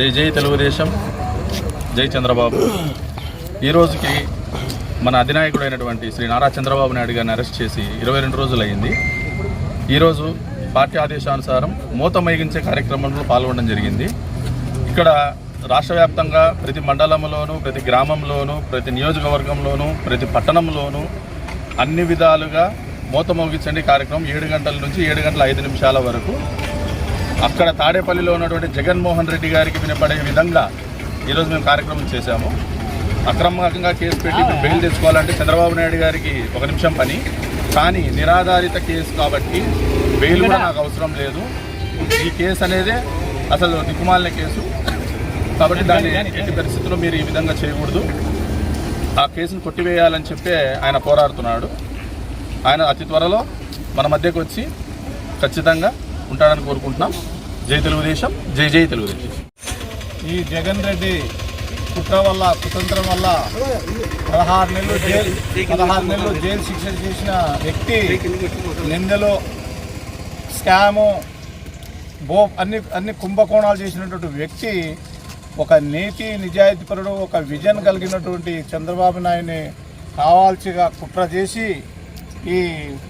జై జై తెలుగుదేశం జై చంద్రబాబు. ఈ రోజుకి మన అధినాయకుడైనటువంటి శ్రీ నారా చంద్రబాబు నాయుడు గారిని అరెస్ట్ చేసి ఇరవై రెండు రోజులు అయింది ఈరోజు పార్టీ ఆదేశానుసారం మూత మైగించే కార్యక్రమంలో పాల్గొనడం జరిగింది. ఇక్కడ రాష్ట్ర వ్యాప్తంగా ప్రతి మండలంలోనూ ప్రతి గ్రామంలోనూ ప్రతి నియోజకవర్గంలోనూ ప్రతి పట్టణంలోనూ అన్ని విధాలుగా మూత మోగించండి కార్యక్రమం. ఏడు గంటల నుంచి ఏడు గంటల ఐదు నిమిషాల వరకు అక్కడ తాడేపల్లిలో ఉన్నటువంటి జగన్మోహన్ రెడ్డి గారికి వినపడే విధంగా ఈరోజు మేము కార్యక్రమం చేశాము. అక్రమంగా కేసు పెట్టి బెయిల్ తెచ్చుకోవాలంటే చంద్రబాబు నాయుడు గారికి ఒక నిమిషం పని. కానీ నిరాధారిత కేసు కాబట్టి బెయిల్ కూడా నాకు అవసరం లేదు. ఈ కేసు అనేది అసలు దిక్కుమాలిన కేసు. కాబట్టి దాన్ని ఎట్టి పరిస్థితుల్లో మీరు ఈ విధంగా చేయకూడదు. ఆ కేసును కొట్టివేయాలని చెప్పే ఆయన పోరాడుతున్నాడు. ఆయన అతి త్వరలో మన మధ్యకు వచ్చి ఖచ్చితంగా ఉంటాడని కోరుకుంటున్నాం. జై తెలుగుదేశం జై జై తెలుగుదేశం. ఈ జగన్ రెడ్డి కుట్ర వల్ల కుతంత్రం వల్ల పదహారు నెలలు జైలు పదహారు నెలలు జైలు శిక్ష చేసిన వ్యక్తి నిందలో స్కాము బో అన్ని అన్ని కుంభకోణాలు చేసినటువంటి వ్యక్తి ఒక నీతి నిజాయితీపరుడు ఒక విజన్ కలిగినటువంటి చంద్రబాబు నాయుడిని కావాల్సిగా కుట్ర చేసి ఈ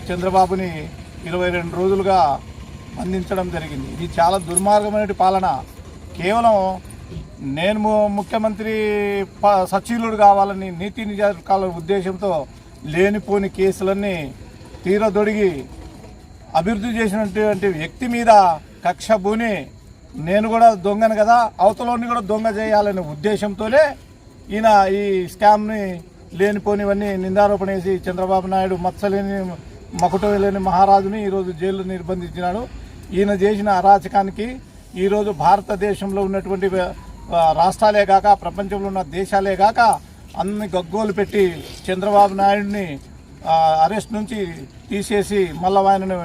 చంద్రబాబుని ఇరవై రెండు రోజులుగా అందించడం జరిగింది. ఇది చాలా దుర్మార్గమైన పాలన. కేవలం నేను ము- ముఖ్యమంత్రి ప- సచివులుడు కావాలని నీతి నిజాకాల ఉద్దేశంతో లేనిపోని కేసులన్నీ తీరదొడిగి అభివృద్ధి చేసినటువంటి వ్యక్తి మీద కక్ష భూని నేను కూడా దొంగను కదా అవతలోని కూడా దొంగ చేయాలనే ఉద్దేశంతోనే ఈయన ఈ స్కామ్ని లేనిపోనివన్నీ నిందారోపణ వేసి చంద్రబాబు నాయుడు మత్సలేని మకుటం లేని మహారాజుని ఈరోజు జైల్లో నిర్బంధించినాడు. ఈయన చేసిన అరాచకానికి ఈరోజు భారతదేశంలో ఉన్నటువంటి రాష్ట్రాలే కాక ప్రపంచంలో ఉన్న దేశాలే కాక అన్ని గగ్గోలు పెట్టి చంద్రబాబు నాయుడిని అరెస్ట్ నుంచి తీసేసి మళ్ళీ ఆయనను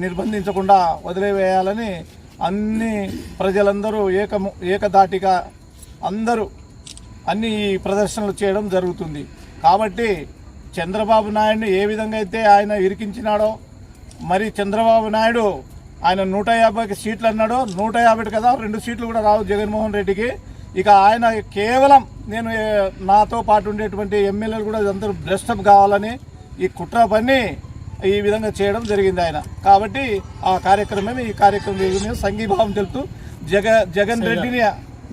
నిర్బంధించకుండా వదిలివేయాలని అన్ని ప్రజలందరూ ఏక ఏకదాటిగా అందరూ అన్ని ఈ ప్రదర్శనలు చేయడం జరుగుతుంది. కాబట్టి చంద్రబాబు నాయుడిని ఏ విధంగా అయితే ఆయన ఇరికించినాడో మరి చంద్రబాబు నాయుడు ఆయన నూట యాభైకి సీట్లు అన్నాడు. నూట యాభై కదా రెండు సీట్లు కూడా రావు జగన్మోహన్ రెడ్డికి. ఇక ఆయన కేవలం నేను నాతో పాటు ఉండేటువంటి ఎమ్మెల్యేలు కూడా అందరూ భ్రష్టం కావాలని ఈ కుట్ర పని ఈ విధంగా చేయడం జరిగింది ఆయన. కాబట్టి ఆ కార్యక్రమం ఈ కార్యక్రమం సంఘీభావం తెలుపుతూ జగ జగన్ రెడ్డిని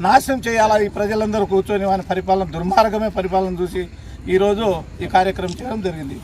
నాశనం చేయాలా ఈ ప్రజలందరూ కూర్చొని ఆయన పరిపాలన దుర్మార్గమే పరిపాలన చూసి ఈరోజు ఈ కార్యక్రమం చేయడం జరిగింది.